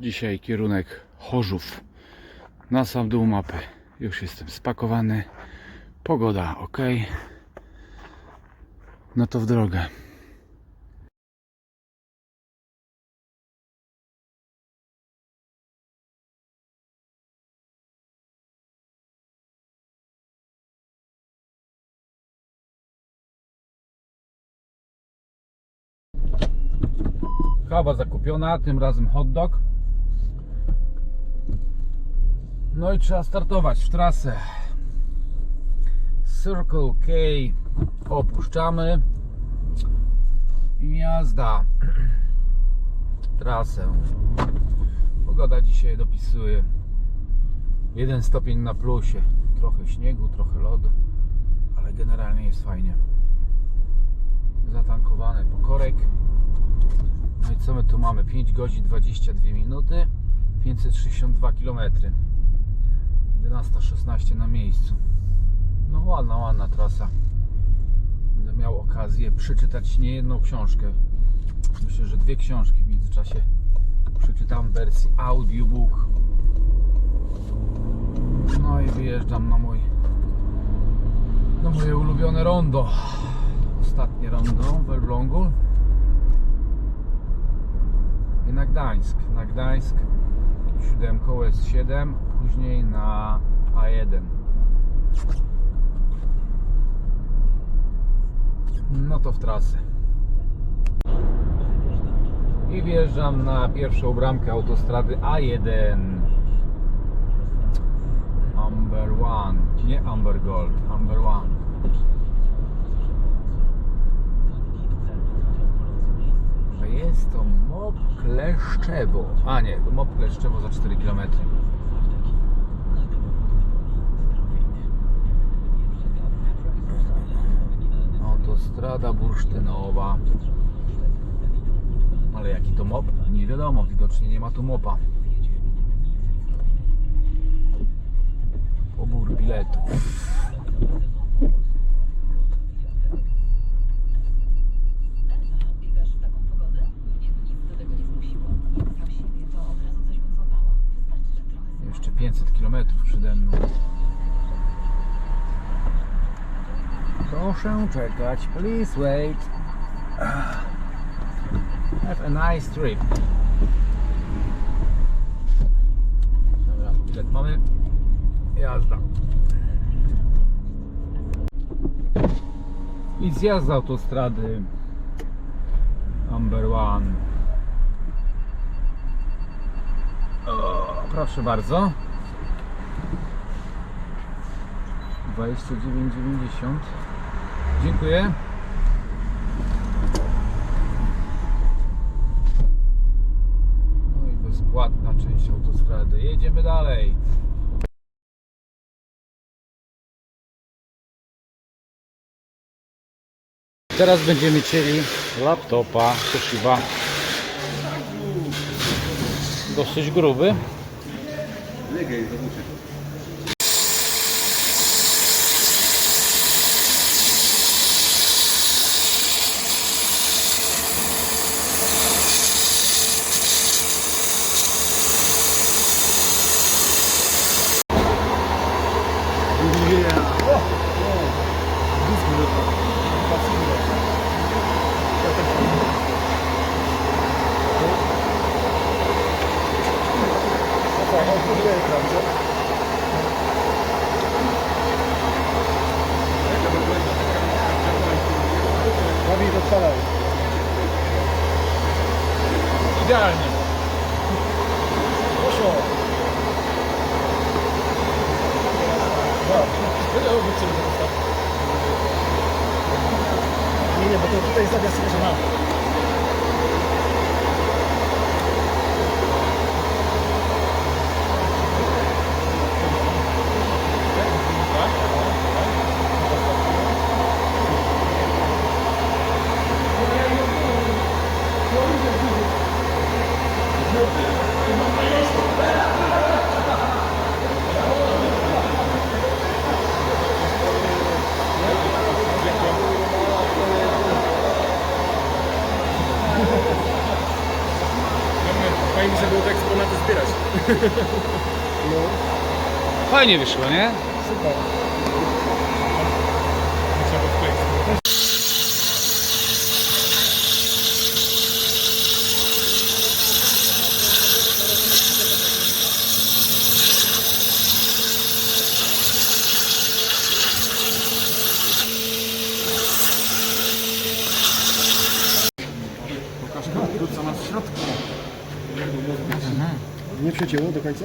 Dzisiaj kierunek Chorzów. Na sam dół mapy. Już jestem spakowany. Pogoda ok. No to w drogę. Kawa zakupiona, tym razem hot dog. No i trzeba startować w trasę. Circle K opuszczamy i jazda. Trasę. Pogoda dzisiaj dopisuje. Jeden stopień na plusie. Trochę śniegu, trochę lodu, ale generalnie jest fajnie. Zatankowany pokorek. No i co my tu mamy? 5 godzin 22 minuty, 562 km. 11.16 na miejscu. No ładna, ładna trasa. Będę miał okazję przeczytać nie jedną książkę. Myślę, że dwie książki w międzyczasie przeczytam w wersji audiobook. No i wyjeżdżam na mój na moje ulubione rondo. Ostatnie rondo w Elblągu i na Gdańsk. Na Gdańsk siódemką S7, później na A1. No to w trasę. I wjeżdżam na pierwszą bramkę autostrady A1. Amber One, nie Amber Gold, Amber One. Jest to MOP Kleszczewo. A nie, MOP Kleszczewo za 4 km. Autostrada bursztynowa. Ale jaki to MOP? Nie wiadomo, widocznie nie ma tu MOPa. Pobór biletów. Ewa, biegasz w taką pogodę? Mnie by nic do tego nie zmusiło. Znam siebie, to od razu coś bym złapała. Wystarczy, że trochę zmęczę. Jeszcze 500 km przede mną. Proszę czekać, please wait. Have a nice trip. Dobra, bilet mamy. Jazda. I zjazd z autostrady Number One. O, proszę bardzo. 29,90. Dziękuję. No i bezpłatna część autostrady. Jedziemy dalej. Teraz będziemy chcieli laptopa Toshiba. Dosyć gruby. Teşekkür ederim. Fajnie wyszło, nie? super. Trzeba odkleić. Pokaż tu, co masz w środku. Nie przecięło do końca?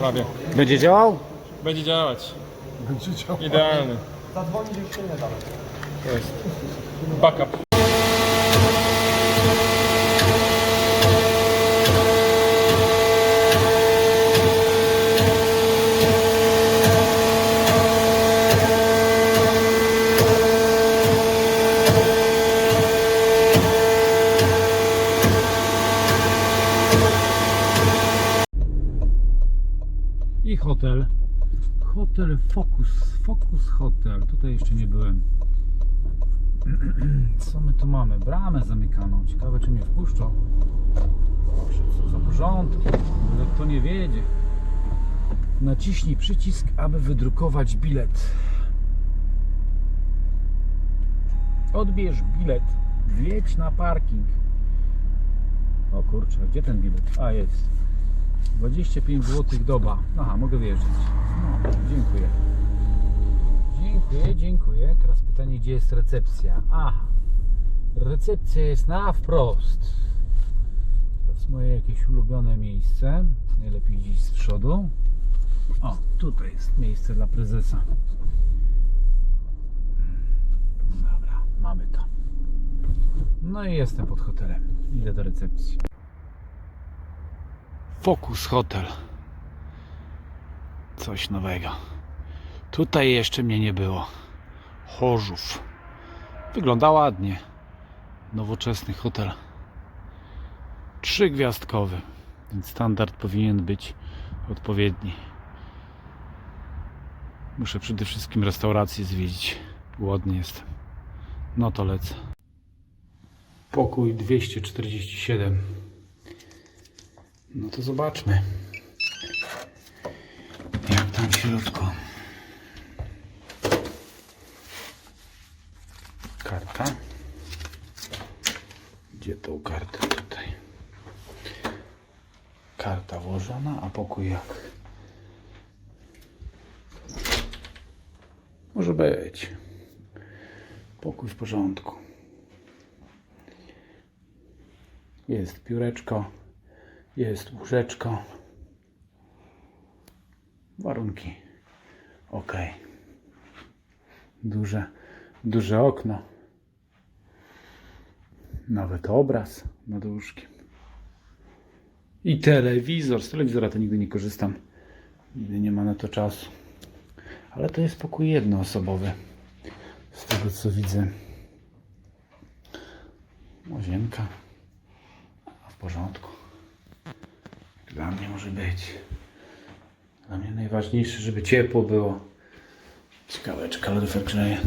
Prawie. Będzie działał? Będzie działać. Idealny. Zadzwonić już się nie da. To jest backup. I hotel. Hotel Focus. Focus Hotel. Tutaj jeszcze nie byłem. Co my tu mamy? Bramę zamykaną. Ciekawe, czy mnie wpuszczą. Boże, co za porządki. Ale kto nie wiedzie. Naciśnij przycisk, aby wydrukować bilet. Odbierz bilet. Wjedź na parking. O kurczę, gdzie ten bilet? A, jest. 25 zł doba. Aha, mogę wjeżdżać. No, dziękuję. Dziękuję, dziękuję. Teraz pytanie, gdzie jest recepcja? Aha. Recepcja jest na wprost. Teraz moje jakieś ulubione miejsce. Najlepiej gdzieś z przodu. O, tutaj jest miejsce dla prezesa. Dobra, mamy to. No i jestem pod hotelem. Idę do recepcji. Focus Hotel. Coś nowego. Tutaj jeszcze mnie nie było. Chorzów. Wygląda ładnie. Nowoczesny hotel. Trzygwiazdkowy. Więc standard powinien być odpowiedni. Muszę przede wszystkim restaurację zwiedzić. Głodny jestem. No to lecę. Pokój 247. No to zobaczmy. Jak tam w środku. Karta. Gdzie tą kartę tutaj? Karta włożona, a pokój jak? Może być. Pokój w porządku. Jest pióreczko. Jest łóżeczko. Warunki. Ok. Duże, duże okno. Nawet obraz nad łóżkiem. I telewizor. Z telewizora to nigdy nie korzystam. Nigdy nie ma na to czasu. Ale to jest pokój jednoosobowy. Z tego co widzę. Łazienka. A w porządku. Dla mnie może być. Dla mnie najważniejsze, żeby ciepło było. Ciekaweczka, lodówek grzeje.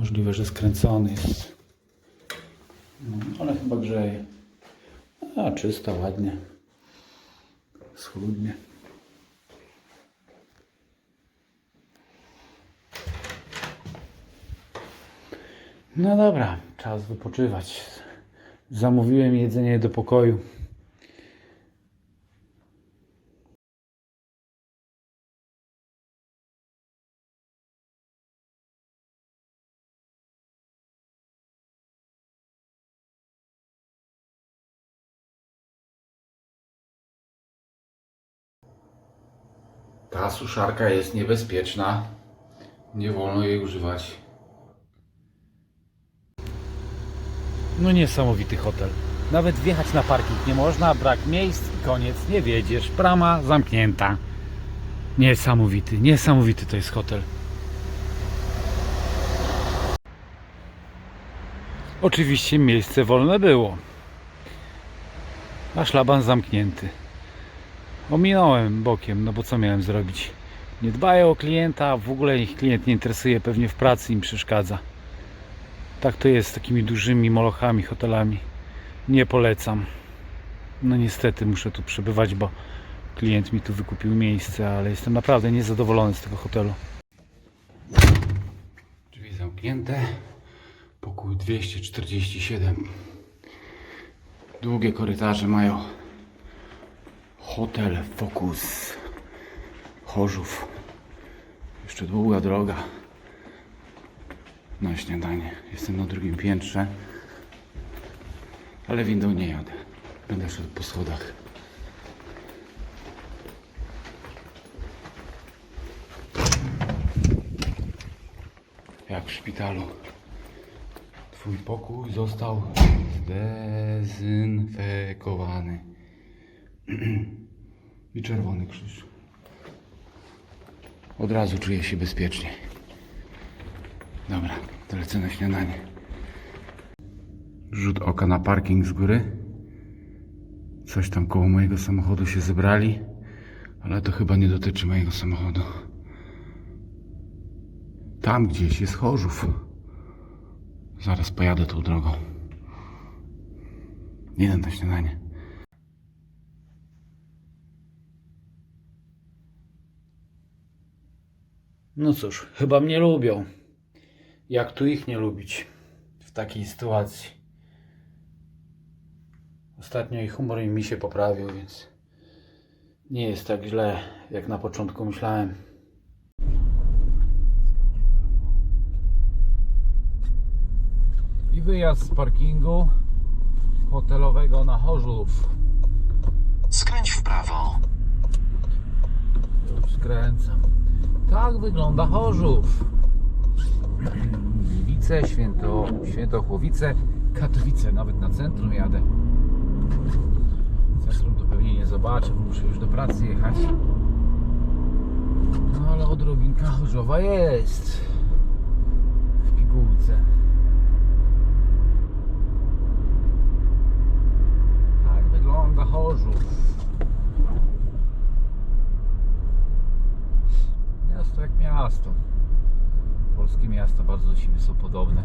Możliwe, że skręcony jest. No, ale chyba grzeje. A, czysto, ładnie. Schludnie. No dobra, czas wypoczywać. Zamówiłem jedzenie do pokoju. Ta suszarka jest niebezpieczna. Nie wolno jej używać. No niesamowity hotel. Nawet wjechać na parking nie można, brak miejsc i koniec, nie wiedziesz. Brama zamknięta. Niesamowity, niesamowity to jest hotel. Oczywiście miejsce wolne było. A szlaban zamknięty. Ominąłem bokiem, no bo co miałem zrobić? Nie dbają o klienta, w ogóle ich klient nie interesuje, pewnie w pracy im przeszkadza. Tak to jest z takimi dużymi molochami, hotelami. Nie polecam. No niestety muszę tu przebywać, bo klient mi tu wykupił miejsce, ale jestem naprawdę niezadowolony z tego hotelu. Drzwi zamknięte. Pokój 247. Długie korytarze mają. Hotel Focus. Chorzów. Jeszcze długa droga na śniadanie. Jestem na drugim piętrze, ale windą nie jadę. Będę szedł po schodach. Jak w szpitalu. Twój pokój został zdezynfekowany. I czerwony krzyż. Od razu czuję się bezpiecznie. Dobra, to lecę na śniadanie. Rzut oka na parking z góry. Coś tam koło mojego samochodu się zebrali, ale to chyba nie dotyczy mojego samochodu. Tam gdzieś jest Chorzów. Zaraz pojadę tą drogą. Idę na śniadanie. No cóż, chyba mnie lubią. Jak tu ich nie lubić w takiej sytuacji? Ostatnio ich humor mi się poprawił, więc nie jest tak źle, jak na początku myślałem. I wyjazd z parkingu hotelowego na Chorzów. Skręć w prawo. Już skręcam. Tak wygląda Chorzów. Gliwice, Święto, Świętochłowice, Katowice. Nawet na centrum jadę. Centrum to pewnie nie zobaczę, bo muszę już do pracy jechać. No ale odrobinka Chorzowa jest. W pigułce. Tak wygląda Chorzów. Miasto jak miasto. Polskie miasta bardzo do siebie są podobne.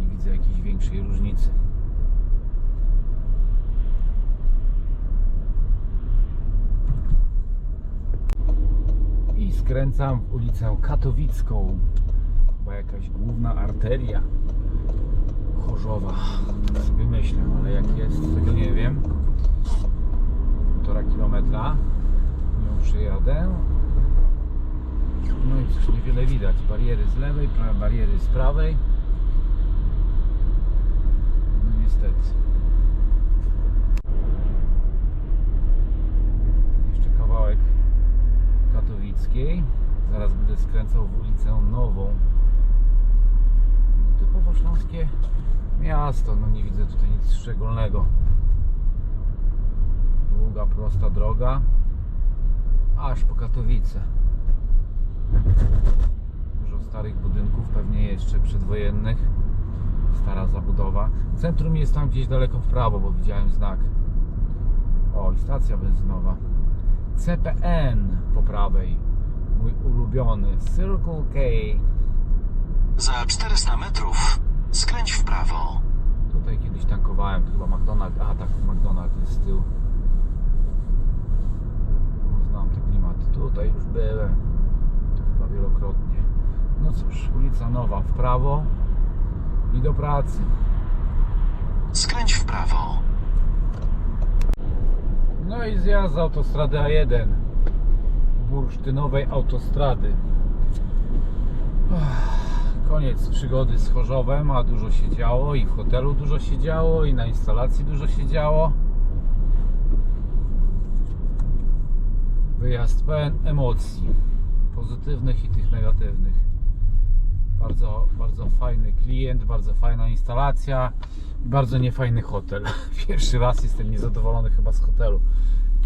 Nie widzę jakiejś większej różnicy. I skręcam w ulicę Katowicką. Chyba jakaś główna arteria Chorzowa. Tak sobie myślę, ale jak jest, tego nie wiem. Półtora kilometra. Nią przyjadę. No i cóż, niewiele widać. Bariery z lewej, bariery z prawej. No niestety. Jeszcze kawałek katowickiej. Zaraz będę skręcał w ulicę Nową. No, Typowo śląskie miasto. No nie widzę tutaj nic szczególnego. Długa, prosta droga. Aż po Katowice. Dużo starych budynków, pewnie jeszcze przedwojennych. Stara zabudowa. Centrum jest tam gdzieś daleko w prawo, bo widziałem znak. O, i stacja benzynowa. CPN po prawej. Mój ulubiony. Circle K. Za 400 metrów skręć w prawo. Tutaj kiedyś tankowałem, to chyba McDonald's. A tak, McDonald's jest z tyłu. Znam te klimaty. Tutaj już byłem. Chyba wielokrotnie. No cóż, ulica Nowa w prawo i do pracy. Skręć w prawo. No i zjazd z autostrady A1 bursztynowej autostrady. Koniec przygody z Chorzowem, a dużo się działo i w hotelu dużo się działo i na instalacji dużo się działo. Wyjazd pełen emocji, pozytywnych i tych negatywnych. Bardzo, bardzo fajny klient, bardzo fajna instalacja i bardzo niefajny hotel. Pierwszy raz jestem niezadowolony chyba z hotelu.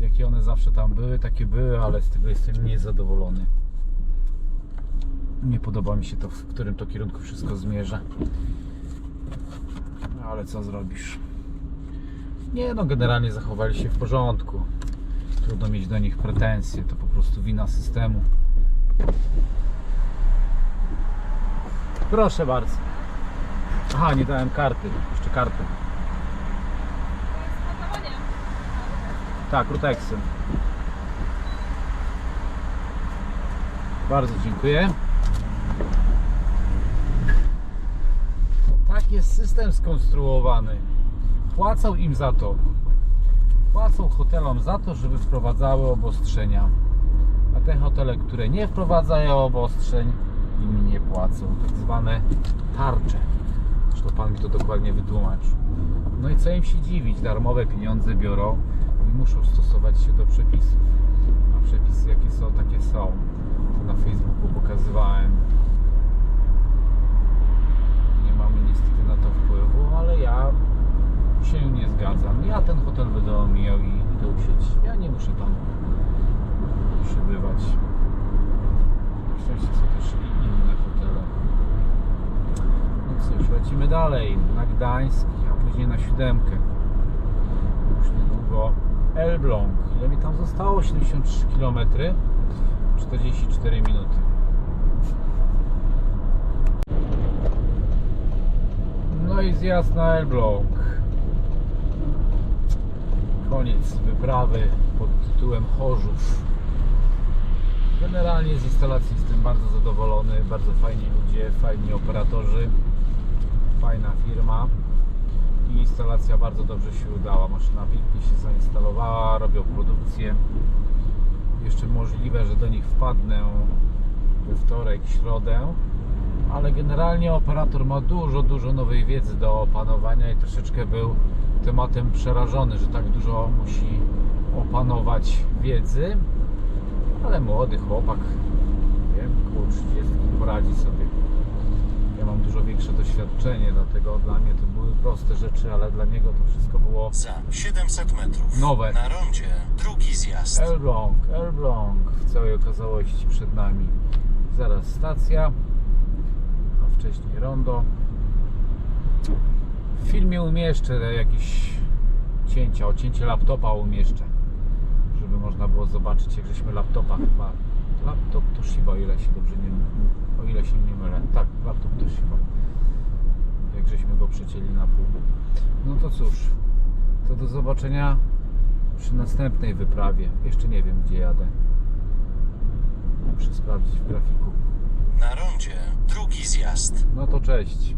Jakie one zawsze tam były, takie były, ale z tego jestem niezadowolony. Nie podoba mi się to, w którym to kierunku wszystko zmierza. No, ale co zrobisz? Nie no, generalnie zachowali się w porządku. Trudno mieć do nich pretensje, to po prostu wina systemu. Proszę bardzo. Aha, nie dałem karty. Jeszcze karty. Tak, Rutexem. Bardzo dziękuję. Tak jest system skonstruowany. Płacą im za to. Płacą hotelom za to, żeby wprowadzały obostrzenia. Te hotele, które nie wprowadzają obostrzeń, im nie płacą. Tak zwane tarcze. Zresztą Pan mi to dokładnie wytłumaczył. No i co im się dziwić? Darmowe pieniądze biorą i muszą stosować się do przepisów. A przepisy jakie są, takie są. Na Facebooku pokazywałem. Nie mamy niestety na to wpływu, ale ja się nie zgadzam. Ja ten hotel będę omijał i idę usiąść. Ja nie muszę tam przybywać. Na szczęście są też inne hotele. No cóż, lecimy dalej. Na Gdańsk, a później na siódemkę. Już niedługo Elbląg. Ile mi tam zostało? 73 km. 44 minuty. No i zjazd na Elbląg. Koniec wyprawy pod tytułem Chorzów. Generalnie z instalacji jestem bardzo zadowolony, bardzo fajni ludzie, fajni operatorzy, fajna firma i instalacja bardzo dobrze się udała. Maszyna pięknie się zainstalowała, robią produkcję. Jeszcze możliwe, że do nich wpadnę we wtorek, środę, ale generalnie operator ma dużo, dużo nowej wiedzy do opanowania i troszeczkę był tematem przerażony, że tak dużo musi opanować wiedzy, ale młody chłopak, wiem, koło 30 poradzi sobie. Ja mam dużo większe doświadczenie, dlatego dla mnie to były proste rzeczy, ale dla niego to wszystko było Za 700 metrów. Nowe. Na rondzie drugi zjazd. Elbląg, Elbląg w całej okazałości przed nami. Zaraz stacja, a wcześniej rondo. W filmie umieszczę jakieś cięcia, ocięcie laptopa umieszczę, żeby można było zobaczyć, jak żeśmy laptopa chyba. Laptop Toshiba, o ile się dobrze nie, o ile się nie mylę. Tak, laptop Toshiba. Jak żeśmy go przecięli na pół. No to cóż, to do zobaczenia przy następnej wyprawie. Jeszcze nie wiem, gdzie jadę. Muszę sprawdzić w grafiku. Na rondzie drugi zjazd. No to cześć.